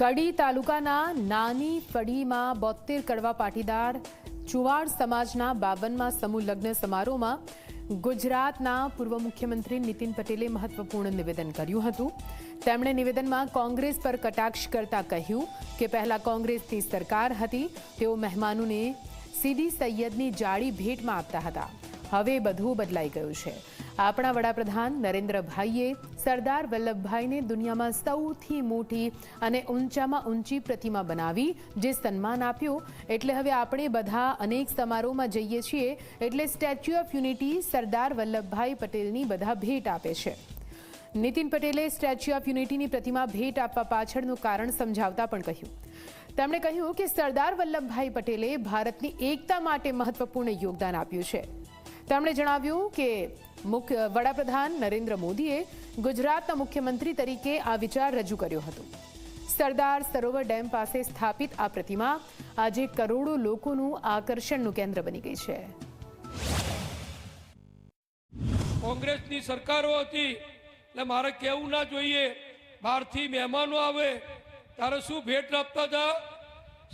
કડી તાલુકાના નાની ફળીમાં બોતેર કડવા પાટીદાર ચુવાડ સમાજના બાવનમાં સમૂહ લગ્ન સમારોહમાં ગુજરાતના પૂર્વ મુખ્યમંત્રી નીતિન પટેલે મહત્વપૂર્ણ નિવેદન કર્યું હતું. તેમણે નિવેદનમાં કોંગ્રેસ પર કટાક્ષ કરતા કહ્યું કે પહેલા કોંગ્રેસની સરકાર હતી, તેઓ મહેમાનોને સીધી સૈયદની જાળી ભેટમાં આપતા હતા. હવે બધું બદલાઈ ગયું છે. આપણા વડાપ્રધાન નરેન્દ્રભાઈએ સરદાર વલ્લભભાઈને દુનિયામાં સૌથી મોટી અને ઊંચામાં ઊંચી પ્રતિમા બનાવી, જે સન્માન આપ્યું. એટલે હવે આપણે બધા અનેક સમારોહમાં જઈએ છીએ, એટલે Statue of Unity Sardar Vallabhbhai પટેલની બધા ભેટ આપે છે. નીતિન પટેલે સ્ટેચ્યુ ઓફ યુનિટીની પ્રતિમા ભેટ આપવા પાછળનું કારણ સમજાવતા પણ કહ્યું. તેમણે કહ્યું કે સરદાર વલ્લભભાઈ પટેલે ભારતની એકતા માટે મહત્વપૂર્ણ યોગદાન આપ્યું છે. તેમણે જણાવ્યું કે મુખ્ય વડાપ્રધાન નરેન્દ્ર મોદીએ ગુજરાતના મુખ્યમંત્રી તરીકે આ વિચાર રજૂ કર્યો હતો. સરદાર સરોવર ડેમ પાસે સ્થાપિત આ પ્રતિમા આજે કરોડો લોકોનું આકર્ષણનું કેન્દ્ર બની ગઈ છે. કોંગ્રેસની સરકારો હતી, એટલે મારે કહેવું ના જોઈએ, બહારથી મહેમાનો આવે, ત્યારે શું ભેટ આપતા હતા?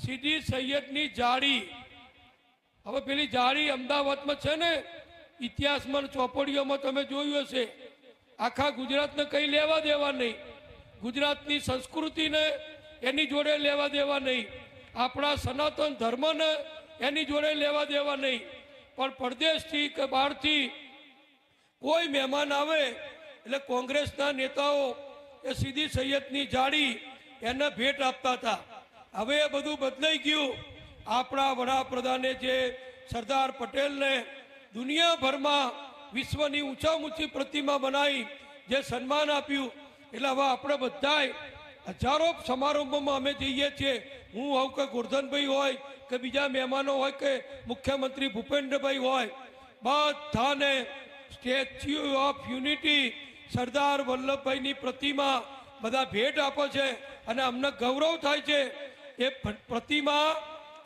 સીધી સૈયદની જાળી. હવે પેલી જાળી અમદાવાદમાં છે ને ઇતિહાસમાં ચોપડીઓમાં તમે જોયું હશે, આખા ગુજરાતને કંઈ લેવા દેવા નહીં. ગુજરાતની સંસ્કૃતિને એની જોડે લેવા દેવા નહીં. આપણા સનાતન ધર્મને એની જોડે લેવા દેવા નહીં. પણ પરદેશથી કે બહારથી કોઈ મહેમાન આવે, એટલે કોંગ્રેસના નેતાઓ એ સીધી સૈયદની જાળી એને ભેટ આપતા હતા. હવે એ બધું બદલાઈ ગયું. આપણા વડાપ્રધાને જે સરદાર પટેલને દુનિયાભરમાં વિશ્વની ઊંચા ઊંચી પ્રતિમા બનાવી જે સન્માન આપ્યું, એટલે હવે આપણે બધાએ હજારો સમારંભોમાં અમે જઈએ છીએ. હું હોઉં કે ગોરધનભાઈ હોય, કે બીજા મહેમાનો હોય, કે મુખ્યમંત્રી ભૂપેન્દ્રભાઈ હોય, બધાને સ્ટેચ્યુ ઓફ યુનિટી સરદાર વલ્લભભાઈની પ્રતિમા બધા ભેટ આપે છે અને અમને ગૌરવ થાય છે. એ પ્રતિમા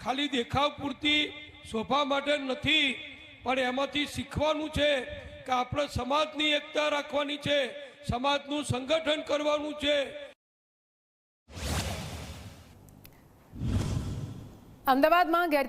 ખાલી દેખાવ પૂરતી શોભા માટે નથી પણ એમાંથી શીખવાનું છે કે આપણે સમાજની એકતા રાખવાની છે, સમાજનું સંગઠન કરવાનું છે. અમદાવાદમાં ગેર